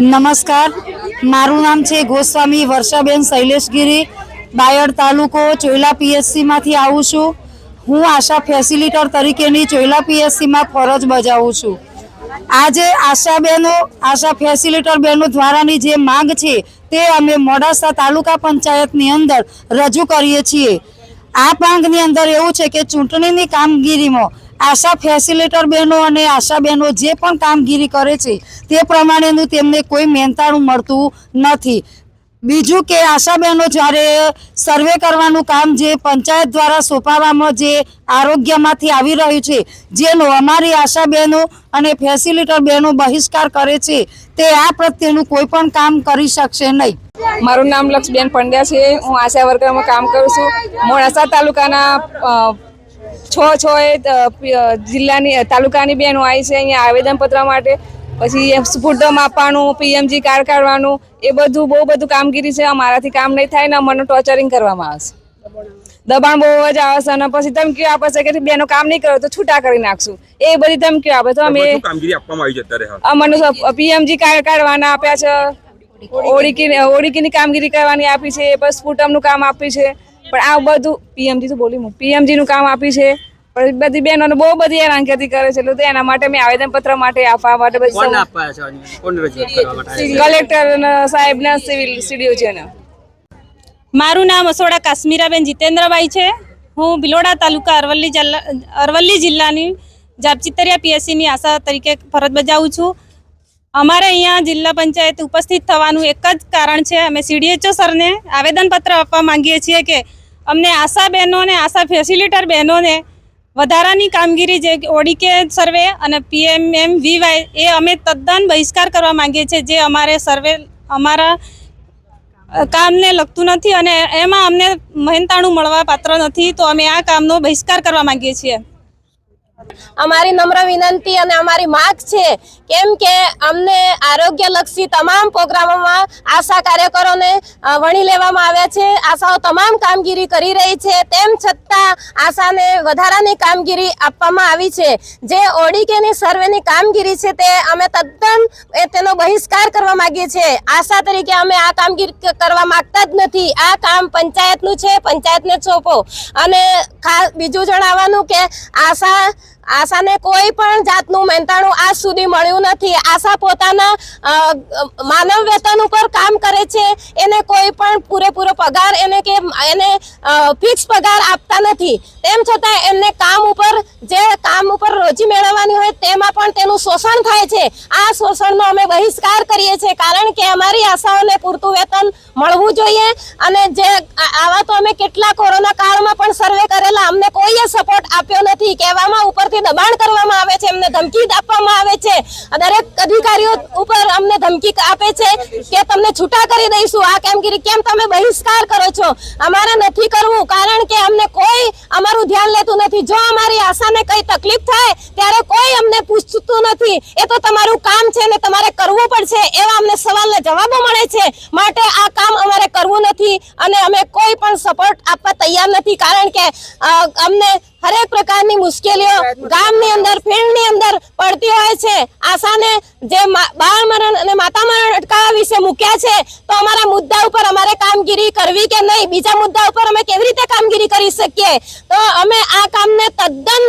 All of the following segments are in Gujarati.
નમસ્કાર. મારું નામ છે ગોસ્વામી વર્ષાબેન શૈલેષગીરી. બાયડ તાલુકો ચોયલા પીએચસીમાંથી આવું છું. હું આશા ફેસિલિટર તરીકેની ચોયલા પીએચસીમાં ફરજ બજાવું છું. આજે આશાબેનો, આશા ફેસિલિટર બહેનો દ્વારાની જે માંગ છે તે અમે મોડાસા તાલુકા પંચાયતની અંદર રજૂ કરીએ છીએ. આ માંગની અંદર એવું છે કે ચૂંટણીની કામગીરીમાં આશા ફેસિલેટર બહેનો અને આશા બહેનો જે પણ કામગીરી કરે છે, તે પ્રમાણેનું તેમને કોઈ મહેનતાણું મળતું નથી. બીજું કે આશા બહેનો જ્યારે સર્વે કરવાનું કામ જે પંચાયત દ્વારા સોંપાવવામાં જે આરોગ્યમાંથી આવી રહ્યું છે, જેનો અમારી આશા બહેનો અને ફેસિલિટર બહેનો બહિષ્કાર કરે છે, તે આ પ્રત્યેનું કોઈ પણ કામ કરી શકશે નહીં. મારું નામ લક્ષબેન પંડ્યા છે. હું આશા વર્કરમાં કામ કરું છું. મોડાસા તાલુકાના છ છ એ જિલ્લાની તાલુકાની બહેનો આવી છે અહીંયા આવેદનપત્ર માટે. પછી સ્ફુટમ આપવાનું પીએમજી કાર્ડ કાઢવાનું એ બધું બહુ બધું કામગીરી છે. અમારાથી કામ નહીં થાય ને અમને ટોર્ચરિંગ કરવામાં આવશે. દબાણ બહુ જ આવે છે અને પછી ધમકીઓ આપે છે કે બેનો કામ નહીં કરો તો છૂટા કરી નાખશું. એ બધી ધમકીઓ આપે તો અમે અમને પીએમજી કાર્ડ કાઢવાના આપ્યા છે. ઓળીકી ઓળીકીની કામગીરી કરવાની આપી છે. પછી સ્ફૂટમનું કામ આપ્યું છે. પણ આ બધું પીએમજી તો બોલી હું પીએમજી નું કામ આપ્યું છે. પણ બધી બહેનોને બહુ બધી હેરાનગતિ કરે છે. એટલે એના માટે મેં આવેદનપત્ર માટે આપવા માટે આવ્યા? કલેક્ટર સાહેબના સિવિલ સીડીઓ છે ને મારું નામ અસોડા કાશ્મીરાબેન જીતેન્દ્રભાઈ છે. હું ભિલોડા તાલુકા અરવલ્લી જિલ્લા અરવલ્લી જિલ્લાની જાપચિતરિયા પીએસસીની આશા તરીકે ફરજ બજાવું છું. અમારે અહીંયા જિલ્લા પંચાયત ઉપસ્થિત થવાનું એક જ કારણ છે. અમે સીડીએચઓ સરને આવેદનપત્ર આપવા માંગીએ છીએ કે અમને આશા બહેનોને, આશા ફેસિલિટર બહેનોને વધારાની કામગીરી જે ઓડીકે સર્વે અને પીએમએમ વીવાય એ અમે તદ્દન બહિષ્કાર કરવા માંગીએ છીએ જે અમારે સર્વે અમારા કામને લગતું નથી અને એમાં અમને મહેનતાણું મળવા પાત્ર નથી તો અમે આ કામનો બહિષ્કાર કરવા માંગીએ છીએ. અમારી નમ્ર વિનંતી અને અમારી માંગ છે કેમ કે અમને આરોગ્યલક્ષી તમામ પ્રોગ્રામોમાં આશા કાર્યકરોને વણી લેવામાં આવ્યા છે. આશાઓ તમામ કામગીરી કરી રહી છે. તેમ છતાં આશાને વધારાની કામગીરી આપવામાં આવી છે. જે ઓડીકેની સર્વેની કામગીરી છે તે અમે તદ્દન તેનો બહિષ્કાર કરવા માંગીએ છીએ. આશા તરીકે અમે આ કામગીરી કરવા માગતા જ નથી. આ કામ પંચાયતનું છે. પંચાયતને સોંપો. અને બીજું જણાવવાનું કે આશા આશાને કોઈ પણ જાતનું મહેનતાણું આજ સુધી મળ્યું નથી. આશા પોતાના માનવ વેતન ઉપર કામ કરે છે. એને કોઈ પણ પૂરેપૂરો પગાર, એને કે, એને ફિક્સ પગાર આપતા નથી. તેમ છતાં એમને કામ ઉપર, જે કામ ઉપર રોજી મેળવવાની હોય તેમાં પણ તેનું શોષણ થાય છે. આ શોષણનો અમે બહિષ્કાર કરીએ છીએ, કારણ કે અમારી આશાઓને પૂરતું વેતન મળવું જોઈએ અને જે આ- આવા તો અમે કેટલા કોરોના કાળમાં પણ સર્વે કરેલા. અમને કોઈએ સપોર્ટ આપ્યો નથી. કહેવામાં ઉપરથી દબાણ કરવામાં આવે છે, અમને ધમકી આપવામાં આવે છે. દરેક અધિકારીઓ ઉપર અમને ધમકી આપે છે કે તમને છૂટા કરી દઈશું. આ કામગીરી કેમ તમે બહિષ્કાર કરો છો? અમારે નથી કરવું, કારણ કે અમને કોઈ અમારું ધ્યાન લેતું નથી. જો અમારી આશાને કઈ તકલીફ થાય, ત્યારે કોઈ અમને પૂછતું નથી. એ તો તમારું કામ છે ને તમારે કરવું પડશે એવા અમને સવાલના જવાબો મળે છે. માટે આ કામ અમારે કરવું નથી અને અમે કોઈ પણ સપોર્ટ આપવા તૈયાર નથી. કારણ કે અમને હરેક પ્રકારની મુશ્કેલીઓ ગામની અંદર, ફિલ્ડની અંદર પડતી હોય છે. આશાને જે બાળ મરણ અને માતા મરણ અટકાવવા વિશે મૂક્યા છે, તો અમારા મુદ્દા ઉપર અમારે કામગીરી કરવી કે નહીં? બીજા મુદ્દા ઉપર અમે કેવી રીતે કામગીરી કરી શકીએ? તો અમે આ કામને તદ્દન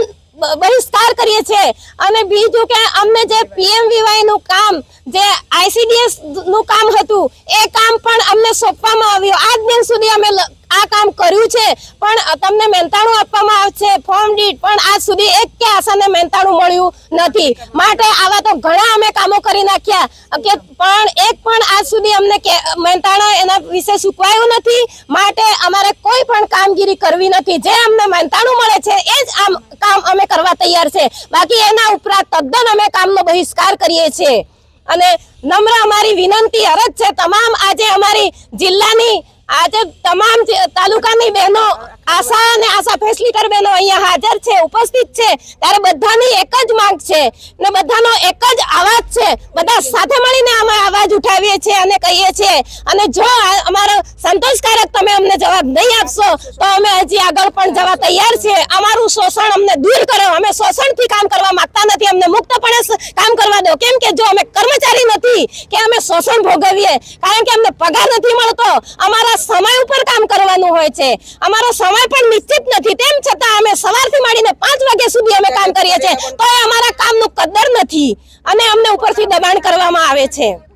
બહિષ્કાર કરીએ છીએ. અને બીજું કે અમને જે પીએમવીવાયનું કામ, જે આઈસીડીએસનું કામ હતું, એ કામ પણ અમને સોંપવામાં આવ્યું. આજ દિન સુધી અમે આ કામ કર્યું છે. પણ તમને મહેનતાણું આપવામાં આવશે. ફોર્મ દીઠ પણ આજ સુધી એક કે આશાને મહેનતાણું મળ્યું નથી. માટે આવા તો ઘણા અમે કામો કરી નાખ્યા. કે પણ એક પણ આજ સુધી અમને મહેનતાણા એના વિશે ચૂકવાયું નથી. માટે અમારે કોઈ પણ કામગીરી કરવી નથી. જે અમને મહેનતાણું મળે છે, એ જ આમ કામ અમે કરવા તૈયાર છે. બાકી એના ઉપરાંત તદ્દન અમે કામનો બહિષ્કાર કરીએ છીએ. અને નમ્ર અમારી વિનંતી અરજ છે, તમામ આજે અમારી જિલ્લાની, આજે તમામ તાલુકાની બહેનો આશા અને આશા ફેસિલિટર બહેનો અહીંયા હાજર છે, ઉપસ્થિત છે. ત્યારે બધાની એક જ માંગ છે ને બધાનો એક જ અવાજ છે. બધા સાથે મળીને અમે અવાજ ઉઠાવીએ છીએ અને કહીએ છીએ. અને જો અમારો સંતોષકારક તમે અમને જવાબ નહીં આપશો, તો અમે હજી આગળ પણ જવા તૈયાર છે અમારું શોષણ અમને દૂર કરો. અમે શોષણથી કામ કરવા માંગતા નથી. અમને મુક્તપણે કામ કરવા દો. કેમ કે જો અમે કર્મચારી નથી, કે અમે શોષણ ભોગવીએ, કારણ કે અમને પગાર નથી મળતો. અમારા સમય ઉપર કામ કરવાનું હોય છે. અમારો સમય પણ નિશ્ચિત નથી. તેમ છતાં અમે સવારથી માંડીને પાંચ વાગ્યા સુધી અમે કામ કરીએ છીએ. તો એ અમારા કામનું કદર નથી. અને અમને ઉપરથી દબાણ કરવામાં આવે છે.